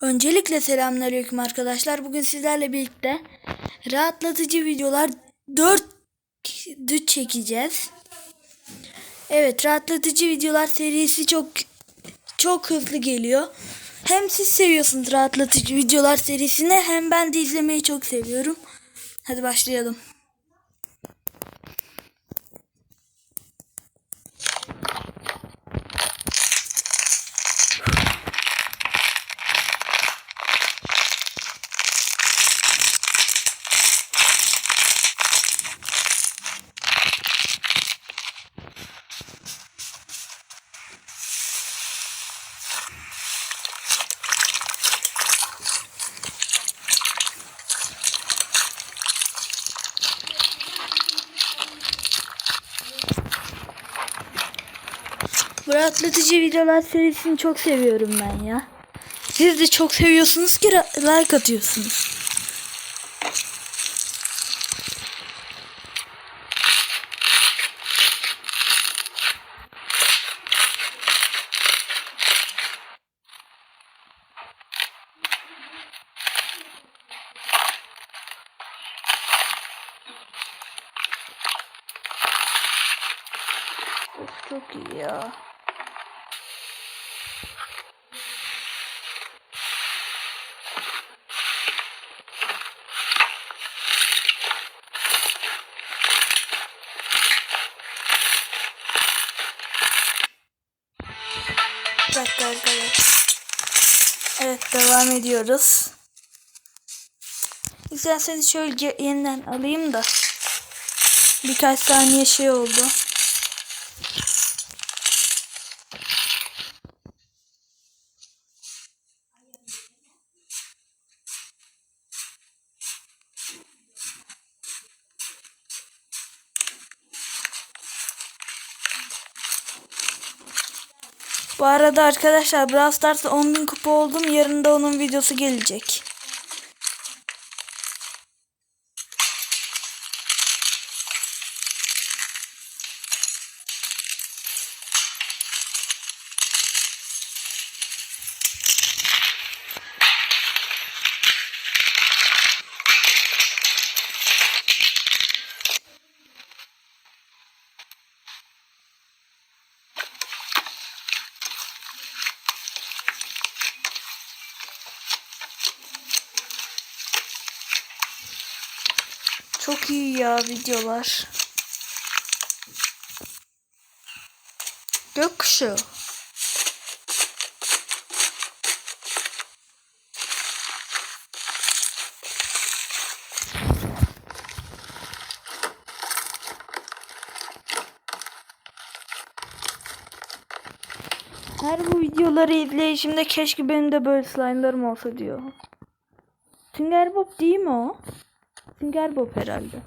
Öncelikle selamünaleyküm arkadaşlar. Bugün sizlerle birlikte rahatlatıcı videolar 4 düt çekeceğiz. Evet, rahatlatıcı videolar serisi çok çok hızlı geliyor. Hem siz seviyorsunuz rahatlatıcı videolar serisini hem ben de izlemeyi çok seviyorum. Hadi başlayalım. Rahatlatıcı videolar serisini çok seviyorum ben ya. Siz de çok seviyorsunuz ki like atıyorsunuz. Çok iyi ya. Dakika arkadaşlar. Evet devam ediyoruz. İsterseniz şöyle yeniden alayım da. Birkaç saniye şey oldu. Bu arada arkadaşlar Brawl Stars'ta 10.000 kupa oldum. Yarın da onun videosu gelecek. Çok iyi ya videolar. Gökkuşağı. Her bu videoları izleyişimde keşke benim de böyle slime'larım olsa diyor. Sünger Bob değil mi o? Sünger Bob herhalde.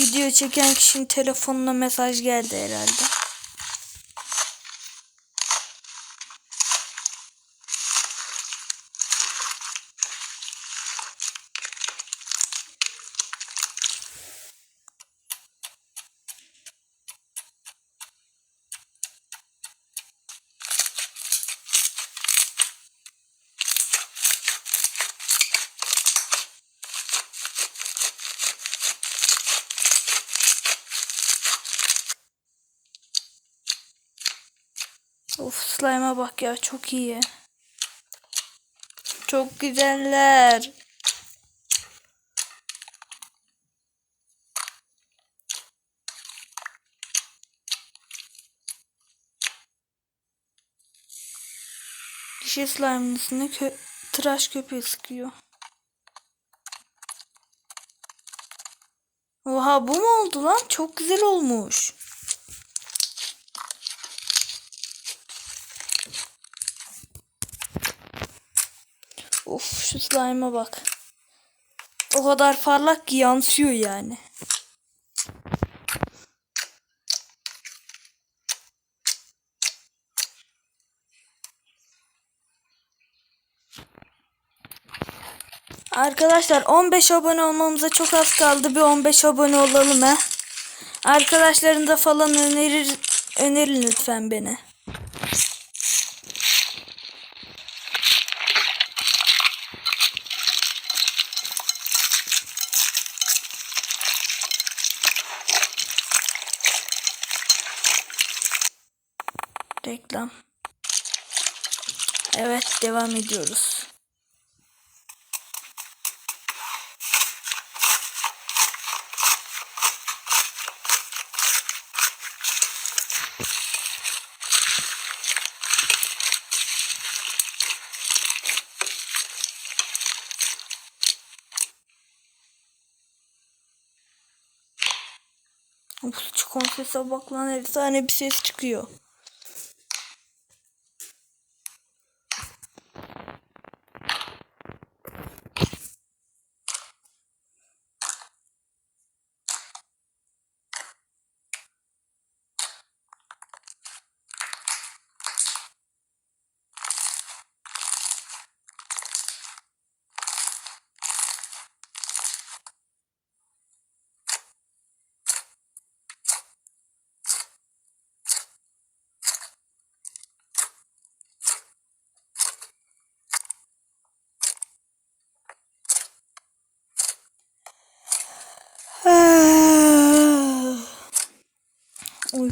Video çeken kişinin telefonuna mesaj geldi herhalde. Of slime'a bak ya çok iyi. Çok güzeller. Dişi slime'ın üstüne kö tıraş köpüğü sıkıyor. Oha bu mu oldu lan? Çok güzel olmuş. Of şu slime'a bak. O kadar parlak ki yansıyor yani. Arkadaşlar 15 abone olmamıza çok az kaldı. Bir 15 abone olalım he. Arkadaşların da falan önerir önerin lütfen beni. Reklam. Evet devam ediyoruz. Of şu konsese bak lan efsane bir ses çıkıyor.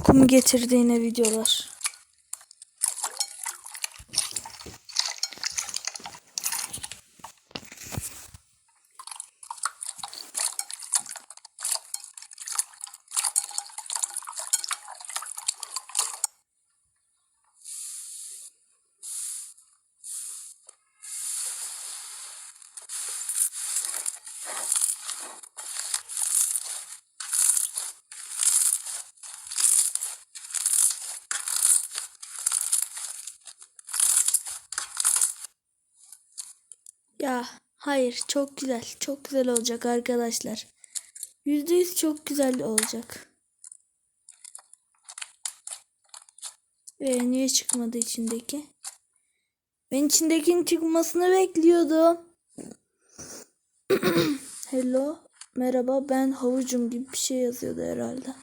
Uykumu getirdi yine videolar. Ya hayır çok güzel. Çok güzel olacak arkadaşlar. Yüzde yüz çok güzel olacak. Ee, niye çıkmadı içindeki? Ben içindekinin çıkmasını bekliyordum. Hello. Merhaba ben havucum gibi bir şey yazıyordu herhalde.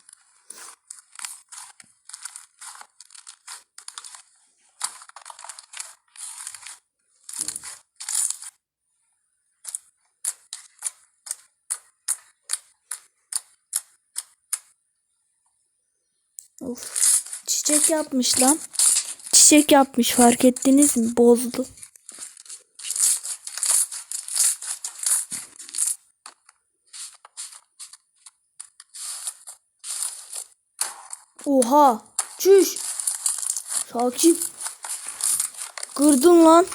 Of. Çiçek yapmış lan. Çiçek yapmış fark ettiniz mi? Bozdu. Oha. Çüş. Sakin. Kırdın lan.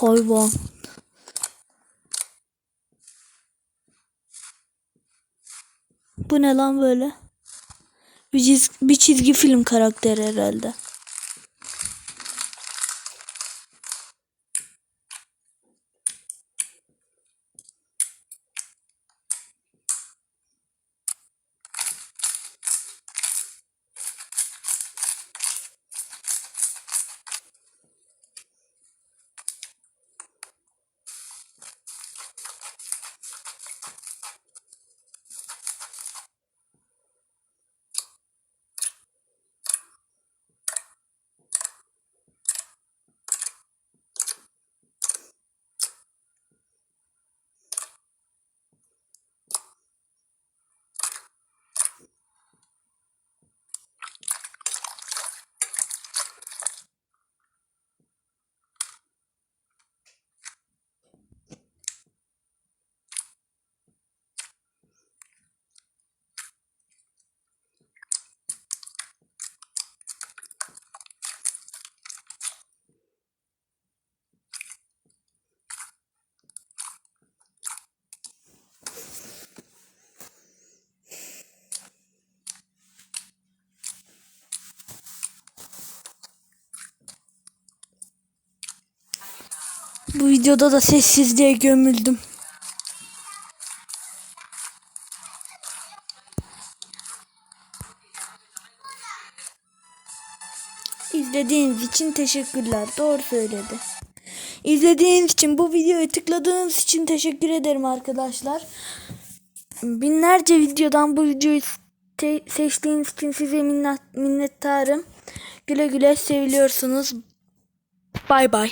Hayvan. Bu ne lan böyle? Bir çizgi, bir çizgi film karakteri herhalde. Bu videoda da sessizliğe gömüldüm. İzlediğiniz için teşekkürler. Doğru söyledi. İzlediğiniz için bu videoyu tıkladığınız için teşekkür ederim arkadaşlar. Binlerce videodan bu videoyu seçtiğiniz için size minnet- minnettarım. Güle güle seviliyorsunuz. Bay bay.